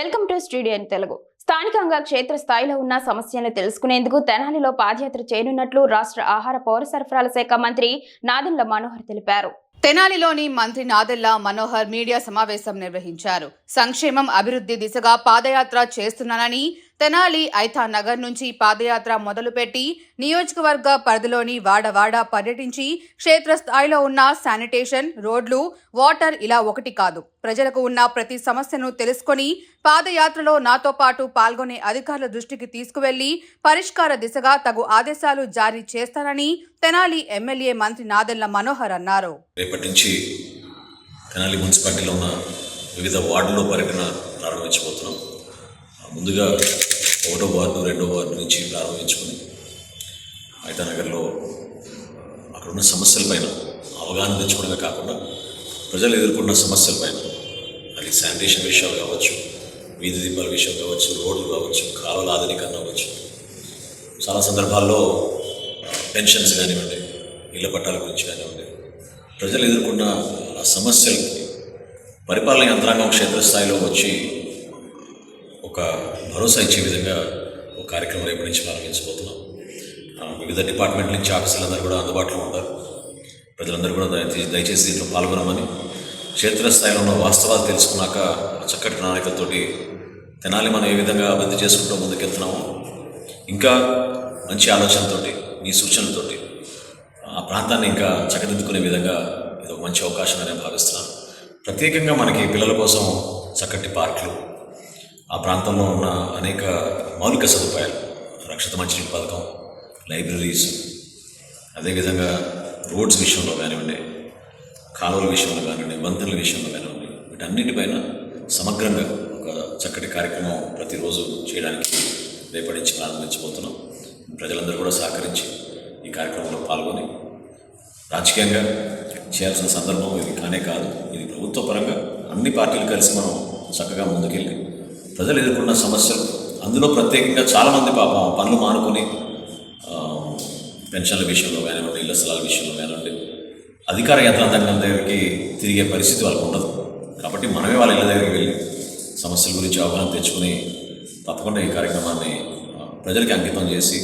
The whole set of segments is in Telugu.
Welcome to studio Telugu. స్థానికంగా క్షేత్ర స్థాయిలో ఉన్న సమస్యలను తెలుసుకునేందుకు తెనాలిలో పాదయాత్ర చేయనున్నట్లు రాష్ట్ర ఆహార పౌర సరఫరాల శాఖ మంత్రి నాదెండ్ల మనోహర్ తెలిపారు. తెనాలిలోని మంత్రి నాదెల్ల మనోహర్ మీడియా సమావేశం నిర్వహించారు. సంక్షేమం అభివృద్ధి దిశగా పాదయాత్ర చేస్తున్నానని తెనాలి ఐతా నగర్ నుంచి పాదయాత్ర మొదలుపెట్టి నియోజకవర్గ పరిధిలోని వాడవాడ పర్యటించి క్షేత్రస్థాయిలో ఉన్న శానిటేషన్ రోడ్లు వాటర్ ఇలా ఒకటి కాదు. ప్రజలకు ఉన్న ప్రతి సమస్యను తెలుసుకొని పాదయాత్రలో నాతో పాటు పాల్గొనే అధికారుల దృష్టికి తీసుకువెళ్ళి పరిష్కార దిశగా తగు ఆదేశాలు జారీ చేస్తానని తెనాలి ఎమ్మెల్యే మంత్రి నాదెళ్ళ మనోహర్ అన్నారు. రేపటి నుంచి తెనాలి మున్సిపాలిటీలో ఉన్న వివిధ వార్డుల్లో పర్యటన ప్రారంభించబోతున్నాం. ముందుగా ఒకటో వార్డు రెండో వార్డు నుంచి ప్రారంభించుకుని నగర్లో అక్కడ ఉన్న సమస్యలపైన అవగాహన తెచ్చుకోవడమే కాకుండా ప్రజలు ఎదుర్కొన్న సమస్యలపైన అది శానిటేషన్ విషయాలు కావచ్చు వీధి దీపాల విషయం కావచ్చు రోడ్లు కావచ్చు కాలువల ఆధునీకరణ కావచ్చు. చాలా సందర్భాల్లో పెన్షన్స్ కానివ్వండి ఇళ్ళ పట్టాల గురించి కానివ్వండి ప్రజలు ఎదుర్కొన్న సమస్యలకి పరిపాలన యంత్రాంగం క్షేత్రస్థాయిలో వచ్చి ఒక భరోసా ఇచ్చే విధంగా ఒక కార్యక్రమం రేపటి నుంచి ప్రారంభించబోతున్నాం. వివిధ డిపార్ట్మెంట్ నుంచి ఆఫీసులందరూ కూడా అందుబాటులో ఉంటారు. ప్రజలందరూ కూడా దయచేసి దీంట్లో పాల్గొనమని. క్షేత్రస్థాయిలో ఉన్న వాస్తవాలు తెలుసుకున్నాక చక్కటి ప్రణాళికతోటి తెనాలి మనం ఏ విధంగా అభివృద్ధి చేసుకుంటూ ముందుకెళ్తున్నామో ఇంకా మంచి ఆలోచనతోటి మీ సూచనలతోటి ఆ ప్రాంతాన్ని ఇంకా చక్కదిద్దుకునే విధంగా ఇది ఒక మంచి అవకాశం నేను భావిస్తున్నాను. ప్రత్యేకంగా మనకి పిల్లల కోసం చక్కటి పార్కులు ఆ ప్రాంతంలో ఉన్న అనేక మౌలిక సదుపాయాలు రక్షిత మంచినీటి పథకం లైబ్రరీస్ అదేవిధంగా రోడ్స్ విషయంలో కానివ్వండి కాలువల విషయంలో కానివ్వండి వంతెనల విషయంలో కానివ్వండి వీటన్నిటిపైన సమగ్రంగా ఒక చక్కటి కార్యక్రమం ప్రతిరోజు చేయడానికి రేపటి నుంచి ప్రారంభించబోతున్నాం. ప్రజలందరూ కూడా సహకరించి ఈ కార్యక్రమంలో పాల్గొని రాజకీయంగా చేయాల్సిన సందర్భం ఇది కానే కాదు. ఇది ప్రభుత్వ పరంగా అన్ని పార్టీలు కలిసి మనం చక్కగా ముందుకెళ్ళి ప్రజలు ఎదుర్కొన్న సమస్యలు. అందులో ప్రత్యేకంగా చాలామంది పాపం పనులు మానుకొని పెన్షన్ల విషయంలో కానివ్వండి ఇళ్ళ స్థలాల విషయంలో కానివ్వండి అధికార యంత్రాంగం దగ్గరికి తిరిగే పరిస్థితి వాళ్ళకు ఉండదు. కాబట్టి మనమే వాళ్ళ ఇళ్ళ దగ్గరికి వెళ్ళి సమస్యల గురించి అవగాహన తెచ్చుకుని తప్పకుండా ఈ కార్యక్రమాన్ని ప్రజలకి అంకితం చేసి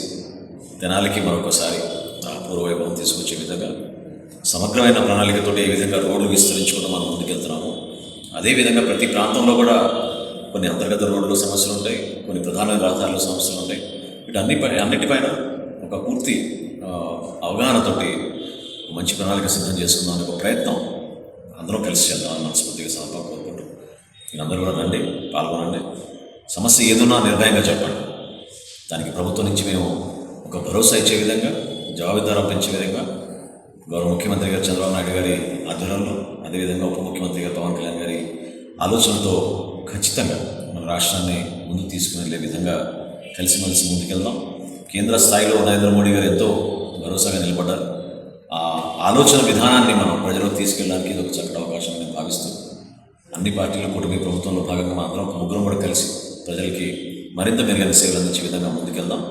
తెనాలికి మరొకసారి పూర్వవైభవం తీసుకొచ్చే విధంగా సమగ్రమైన ప్రణాళికతో ఏ విధంగా రోడ్లు విస్తరించుకుంటూ మనం ముందుకెళ్తున్నాము అదేవిధంగా ప్రతి ప్రాంతంలో కూడా కొన్ని అంతర్గత రోడ్లు సమస్యలు ఉంటాయి కొన్ని ప్రధాన రహదారుల సమస్యలు ఉంటాయి. వీటన్నిపై అన్నిటిపైన ఒక పూర్తి అవగాహనతోటి మంచి ప్రణాళిక సిద్ధం చేసుకుందాం అనే ఒక ప్రయత్నం అందరం కలిసి చేద్దామని మనస్ఫూర్తిగా సమర్పణ కోరుకుంటూ మీరందరూ కూడా రండి పాల్గొనండి. సమస్య ఏదున్నా నిర్ణయంగా చెప్పండి. దానికి ప్రభుత్వం నుంచి మేము ఒక భరోసా ఇచ్చే విధంగా జవాబుదారం పెంచే విధంగా గౌరవ ముఖ్యమంత్రి గారు చంద్రబాబు నాయుడు గారి ఆధ్వర్యంలో అదేవిధంగా ఉప ముఖ్యమంత్రి గారు పవన్ కళ్యాణ్ గారి ఆలోచనతో ఖచ్చితంగా మన రాష్ట్రాన్ని ముందుకు తీసుకుని వెళ్ళే విధంగా కలిసిమెలిసి ముందుకెళ్దాం. కేంద్ర స్థాయిలో నరేంద్ర మోడీ గారు ఎంతో భరోసాగా నిలబడ్డారు. ఆ ఆలోచన విధానాన్ని మనం ప్రజలకు తీసుకెళ్ళడానికి ఇది ఒక చక్కటి అవకాశం నేను భావిస్తూ అన్ని పార్టీలు కూటమి ప్రభుత్వంలో భాగంగా మాత్రం అందరం ఒక ముగ్గురం కూడా కలిసి ప్రజలకి మరింత మెరుగైన సేవలు అందించే విధంగా ముందుకెళ్దాం.